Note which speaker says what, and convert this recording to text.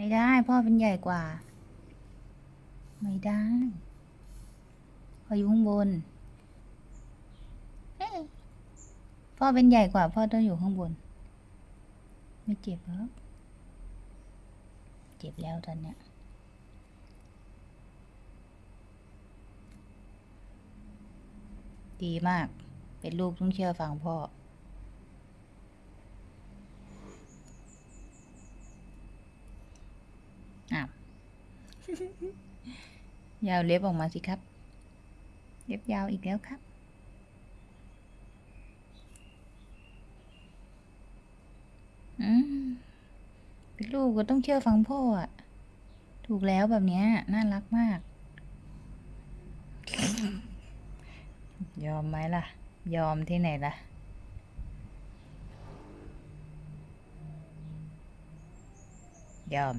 Speaker 1: ไม่ได้พ่อเป็นใหญ่กว่า ไม่ได้พ่ออยู่ข้างบนพ่อเป็นใหญ่กว่า พ่อต้องอยู่ข้างบน ไม่เจ็บหรอเจ็บแล้วตอนเนี้ยดีมาก เป็นลูกต้องเชื่อฟังพ่อ อ้าว ยาวเล็บออกมาสิครับ เล็บยาวอีกแล้วครับอืมเป็นลูกก็ต้องเชื่อฟังพ่ออะ ถูกแล้วแบบเนี้ย น่ารักมาก ยอมไหมล่ะ ยอมที่ไหนล่ะยอม